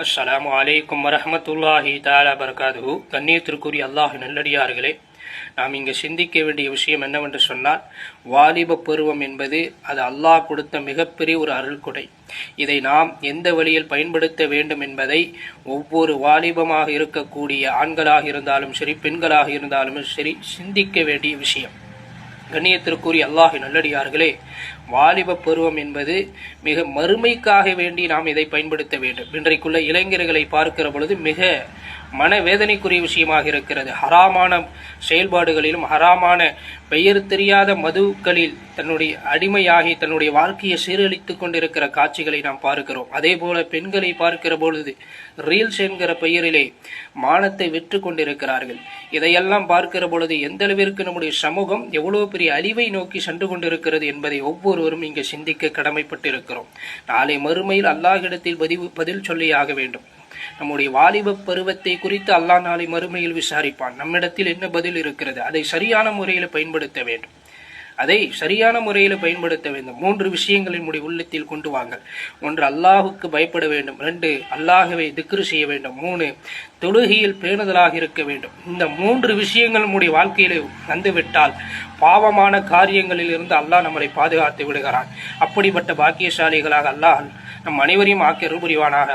அஸ்லாம் அலைக்கும் வரமத்துல்லாஹி தாலா பரகாது கண்ணியத்திற்குரிய அல்லாஹ் நல்லடியார்களே நாம் இங்கு சிந்திக்க வேண்டிய விஷயம் என்னவென்று சொன்னால் வாலிப பருவம் என்பது அது அல்லாஹ் கொடுத்த மிகப்பெரிய ஒரு அருள்கொடை இதை நாம் எந்த வழியில் பயன்படுத்த வேண்டும் என்பதை ஒவ்வொரு வாலிபமாக இருக்கக்கூடிய ஆண்களாக இருந்தாலும் சரி பெண்களாக இருந்தாலும் சரி சிந்திக்க வேண்டிய விஷயம். கண்ணியத்திற்குரிய அல்லாஹி நல்லடியார்களே வாலிப பருவம் என்பது மிக மறுமைக்காக வேண்டி நாம் இதை பயன்படுத்த வேண்டும். இன்றைக்குள்ள இளைஞர்களை பார்க்கிற பொழுது மிக மனவேதனைக்குரிய விஷயமாக இருக்கிறது. ஹராமான செயல்பாடுகளிலும் ஹராமான பெயர் தெரியாத மதுக்களில் தன்னுடைய அடிமையாகி தன்னுடைய வாழ்க்கையை சீரழித்துக் கொண்டிருக்கிற காட்சிகளை நாம் பார்க்கிறோம். அதே போல பெண்களை பார்க்கிற பொழுது ரீல்ஸ் என்கிற பெயரிலே மானத்தை விற்று கொண்டிருக்கிறார்கள். இதையெல்லாம் பார்க்கிற பொழுது எந்த அளவிற்கு நம்முடைய சமூகம் எவ்வளவு பெரிய அழிவை நோக்கி சென்று கொண்டிருக்கிறது என்பதை ஒவ்வொருவரும் இங்கு சிந்திக்க கடமைப்பட்டிருக்கிறோம். நாளை மறுமையில் அல்லாஹிடத்தில் பதிவு பதில் சொல்லியாக வேண்டும். நம்முடைய வாலிப பருவத்தை குறித்து அல்லாஹ் நாளை மறுமையில் விசாரிப்பான். நம்மிடத்தில் என்ன பதில் இருக்கிறது? அதை சரியான முறையில் பயன்படுத்த வேண்டும். அதை சரியான முறையில் பயன்படுத்த வேண்டும். மூன்று விஷயங்களை நம்முடைய உள்ளத்தில் கொண்டு வாங்கள் ஒன்று அல்லாஹுக்கு பயப்பட வேண்டும். ரெண்டு அல்லாஹுவை திக்ரு செய்ய வேண்டும். மூணு தொழுகையில் பேணுதலாக இருக்க வேண்டும். இந்த மூன்று விஷயங்கள் நம்முடைய வாழ்க்கையில் வந்துவிட்டால் பாவமான காரியங்களில் இருந்து அல்லாஹ் நம்மளை பாதுகாத்து விடுகிறான். அப்படிப்பட்ட பாக்கியசாலிகளாக அல்லாஹ் நம் அனைவரையும் ஆக்கிய புரிவானாக.